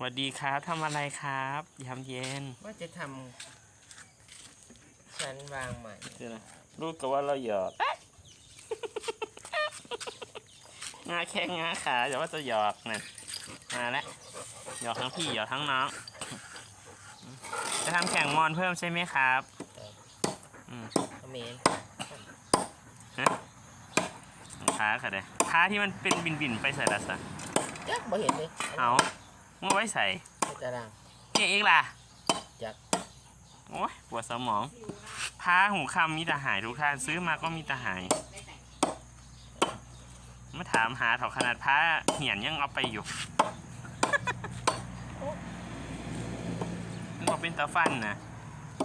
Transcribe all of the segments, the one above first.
สวัสดีครับทำอะไรครับยามเย็นว่าจะทำชั้นวางใหม่รู้ก็ว่าเราหยอกงาแข้งงาขาอย่าว่าจะหยอกนะมาแล้วหยอกทั้งพี่หยอกทั้งน้อง จะทำแข่งมอนเพิ่มใช่ไหมครับอืมอเมนค้าค่ะเด้ค้าที่มันเป็นบินบินๆไปใส่ละสะยักบ่เห็นเลยเอา เมื่อไว้ใส่ในตารางเนี่ยอีกล่ะ จักโอ้ยปวดสมองผ้าหูคำมีแต่หายทุกท่านซื้อมาก็มีแต่หายมาถามหาเถาขนาดผ้าเหียนยังเอาไปอยู่ มันบอกเป็นตาฟันนะ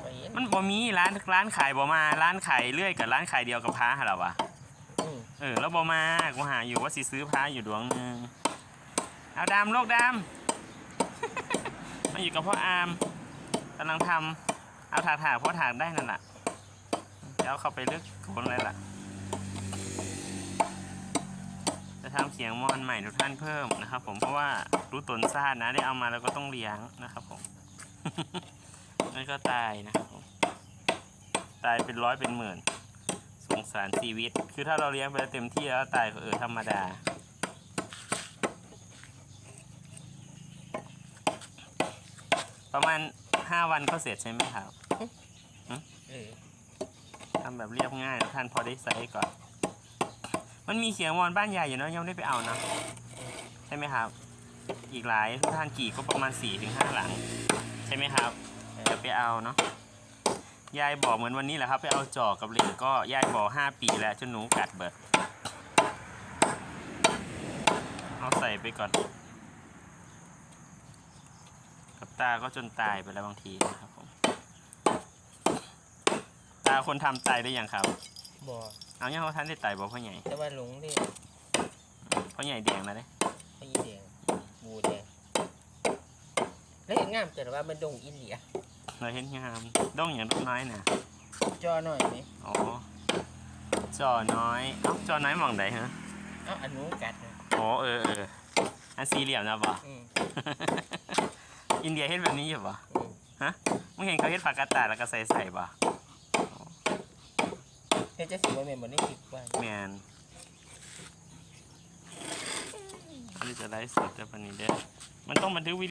บ่เห็นมันบ่มีร้านร้านขายบ่มาร้านขายเรื่อยกับร้านขายเดียวกับผ้าหรอวะอืมเออแล้วบ่มากูหาอยู่ว่าสิซื้อผ้าอยู่ดวงหนึงเอาดำโลกดำม มาอยู่กับพ่ออามกำลังทำเอาถากถากพราะถากได้นั่นแหละแล้วเข้าไปเลือกคนเลยล่ะ จะทำเสียงมอนใหม่ทุกท่านเพิ่มนะครับ ผมเพราะว่ารู้ตนซาดนะได้เอามาแล้วก็ต้องเลี้ยงนะครับผมนั่นก็ตายนะครับผมตายเป็นร้อยเป็นหมื่นสงสารชีวิต คือถ้าเราเลี้ยงไปเต็มที่แล้วตายก็เออธรรมดา ประมาณห้าวันก็เสร็จใช่ไหมครับเออทำแบบเรียบง่ายท่านพอได้ใส่ก่อน มันมีเขียงวอนบ้านใหญ่อยู่เนอะยังไม่ได้ไปเอานะใช่ไหมครับ อีกหลายทุกท่านกี่ก็ประมาณ4ี่ถึงห้าหลัง ใช่ไหมครับเดี๋ยวไปเอาเนาะยายบอกเหมือนวันนี้แหละครับ ไปเอาจอกกับเหล็กก็ยายบอกห้าปีแล้วจนหนูกัดเบิด เอาใส่ไปก่อนกับ ตาก็จนตายไปแล้วบางทีนะครับผม ตาคนทำตายได้ยังครับ บ่เอายังว่าท่านได้ตายบอกพ่อใหญ่แต่ว่าหลงเรียกพ่อใหญ่แดงแล้วเด้พยีแดงบูแดงแล้วเห็นงามจังว่ามันดงอินเดียเราเห็นงามด้องอย่างลูกน้อยน่ะจอหน่อยไหมอ๋อจอน้อยเอ้าจอน้อยหมองใดฮะเอ้าอันนู้นกัดนะอ๋อเออเอออันสี่เหลี่ยมนะบ่ อืม อินเดียเฮ็ดแบบนี้อยู่บ่อืมมึงเห็นเขาเฮ็ดผักกาดตาดแล้วก็ใส่ใส่บ่เฮ้ยจะสิว่าแม่นบ่ได้คิดว่าแมนอันนี้จะไลฟ์สดจะปานนี้เด้อมันต้องบันทึกวิ